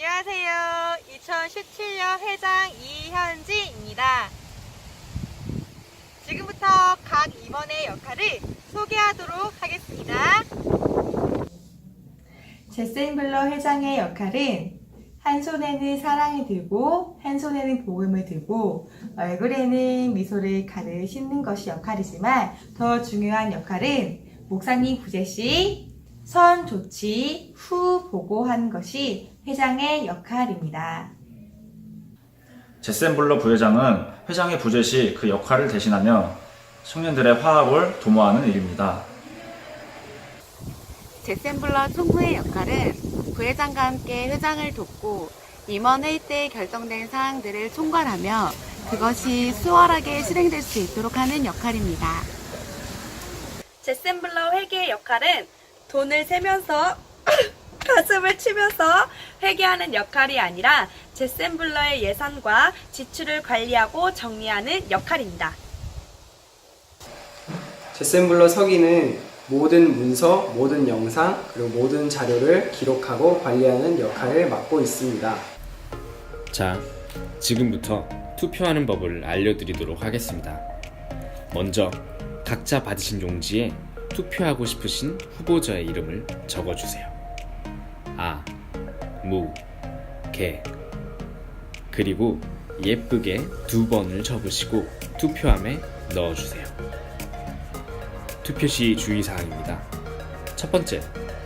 안녕하세요. 2017년 회장 이현지입니다. 지금부터 각 임원의 역할을 소개하도록 하겠습니다. 제센블러 회장의 역할은 한 손에는 사랑을 들고 한 손에는 복음을 들고 얼굴에는 미소를 가득 싣는 것이 역할이지만 더 중요한 역할은 목사님 부재 씨, 선 조치 후 보고한 것이 회장의 역할입니다. 제센블러 부회장은 회장의 부재 시 그 역할을 대신하며 청년들의 화합을 도모하는 일입니다. 제센블러 총무의 역할은 부회장과 함께 회장을 돕고 임원회의 때 결정된 사항들을 총괄하며 그것이 수월하게 실행될 수 있도록 하는 역할입니다. 제센블러 회계의 역할은 돈을 세면서 가슴을 치면서 회계하는 역할이 아니라 제센블러의 예산과 지출을 관리하고 정리하는 역할입니다. 제센블러 서기는 모든 문서, 모든 영상, 그리고 모든 자료를 기록하고 관리하는 역할을 맡고 있습니다. 자, 지금부터 투표하는 법을 알려드리도록 하겠습니다. 먼저 각자 받으신 용지에 투표하고 싶으신 후보자의 이름을 적어주세요. 아, 무, 개. 그리고 예쁘게 두 번을 접으시고 투표함에 넣어주세요. 투표 시 주의사항입니다. 첫 번째,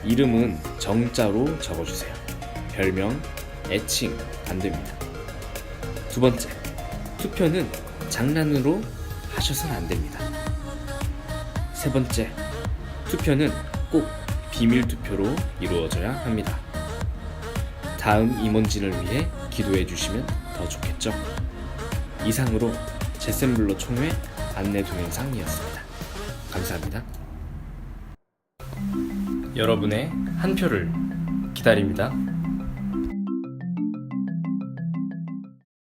이름은 정자로 적어주세요. 별명, 애칭 안 됩니다. 두 번째, 투표는 장난으로 하셔서는 안 됩니다. 세 번째, 투표는 꼭 비밀 투표로 이루어져야 합니다. 다음 임원진을 위해 기도해 주시면 더 좋겠죠? 이상으로 제센블러 총회 안내 동영상이었습니다. 감사합니다. 여러분의 한 표를 기다립니다.